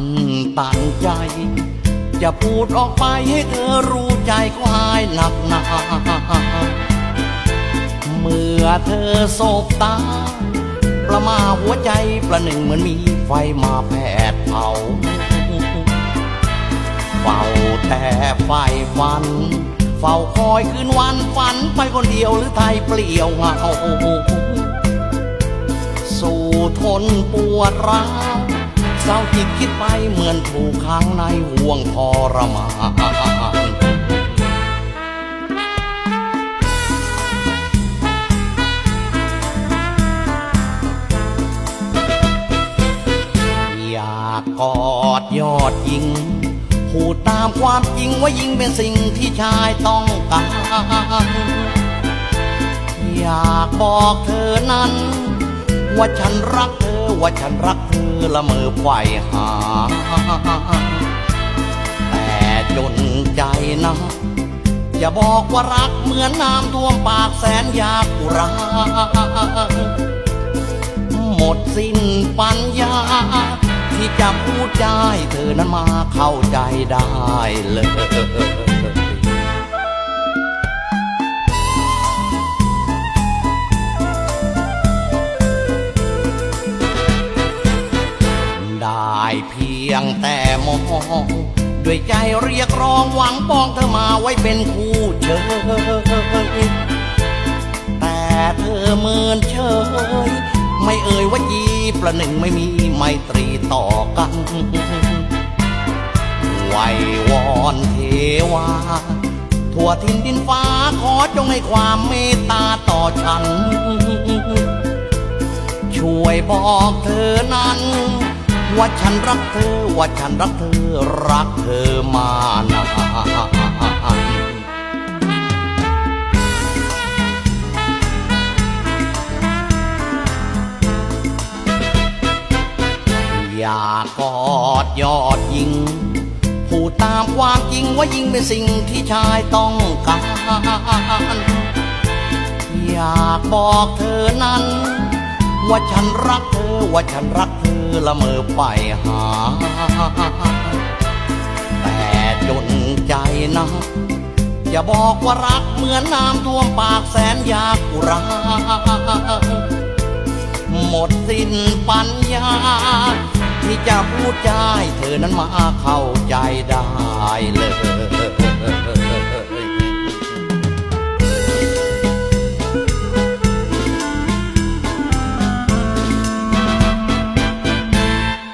อ่านตันใจ จะพูดออกไปให้เธอรู้ใจก็หายหนักหนาเมื่อเธอโศกตา ประมาหัวใจประหนึ่งเหมือนมีไฟมาแผดเผาเฝ้าแต่ไฟฟัน เฝ้าคอยคืนวันฝันไปคนเดียวหรือไทยเปลี่ยวเหงาสู่ทนปวดร้าว เศร้าจิตคิดไปเหมือนถูกขังในห่วงทรมานอยากกอดยอดยิงพูดตามความจริงว่ายิงเป็นสิ่งที่ชายต้องการอยากบอกเธอนั้น ว่าฉันรักเธอ ว่าฉันรักเธอละเมอไฟหา แต่จนใจนะอย่าบอกว่ารักเหมือนน้ำท่วมปากแสนยากอุราหมดสิ้นปัญญา ที่จะพูดใจเธอนั้นมาเข้าใจได้เลย เพียงแต่มองด้วยใจเรียกร้องหวังปองเธอมาไว้เป็นคู่เชยแต่เธอเมินเฉยไม่เอ่ยว่ายีประหนึ่งไม่มีไมตรีต่อกันไหววอนเทวาทั่วทินดินฟ้าขอจงให้ความเมตตาต่อฉัน ช่วยบอกเธอนั้น ว่าฉันรักเธอ ว่าฉันรักเธอ รักเธอมานานอยากกอดยอดยิง พูดตามความจริงว่ายิงเป็นสิ่งที่ชายต้องการอยากบอกเธอนั้น ว่าฉันรักเธอ ว่าฉันรักเธอ ละเมอไปหา แต่จนใจนะอย่าบอกว่ารักเหมือนน้ำท่วมปากแสนยากุราหมดสิ้นปัญญา ที่จะพูดใจเธอนั้นมาเข้าใจได